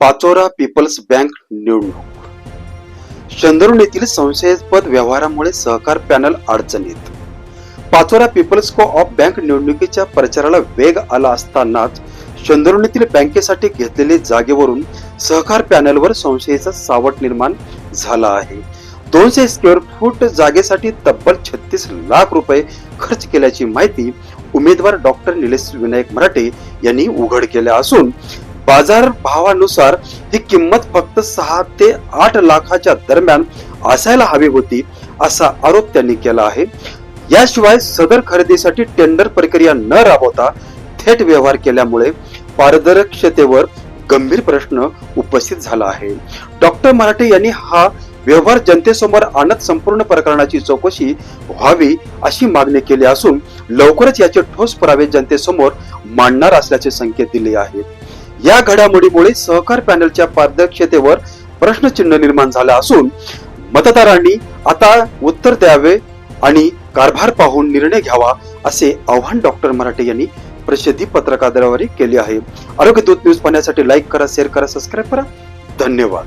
Pachora people's bank निवडणूक. चंद्रून येथील संशयास्पद व्यवहारामुळे सहकार पॅनल अडचणीत. पाचोरा पीपल्स को ऑफ बँक निवडणुकीच्या प्रचाराला वेग आला असतानाच चंद्रून येथील बँकेसाठी घेतलेले जागेवरून सहकार पॅनलवर संशयाचा सावट निर्माण झाला आहे. दोनशे स्क्वेअर फूट जागेसाठी तब्बल छत्तीस लाख रुपये खर्च केल्याची माहिती उमेदवार डॉक्टर निलेश विनायक मराठे यांनी उघड केल्या असून बाजार भावानुसार ही किंमत फक्त सहा ते आठ लाखाच्या दरम्यान असायला हवी होती असा आरोप त्यांनी केला आहे. याशिवाय सदर खरेदीसाठी टेंडर प्रक्रिया न राबवता थेट व्यवहार केल्यामुळे पारदर्शकतेवर गंभीर प्रश्न उपस्थित झाला आहे. डॉक्टर मराठे यांनी हा व्यवहार जनतेसमोर आणत संपूर्ण प्रकरणाची चौकशी व्हावी अशी मागणी केली असून लवकरच याचे ठोस पुरावे जनतेसमोर मांडणार असल्याचे संकेत दिले आहेत. या घडामोडीमुळे सहकार पॅनलच्या पारदर्शतेवर प्रश्नचिन्ह निर्माण झाला असून मतदारांनी आता उत्तर द्यावे आणि कारभार पाहून निर्णय घ्यावा असे आव्हान डॉक्टर मराठे यांनी प्रसिद्धी पत्रकाद्वारे केले आहे. आरोग्य दूत न्यूज पाहण्यासाठी लाईक करा शेअर करा सबस्क्राईब करा. धन्यवाद.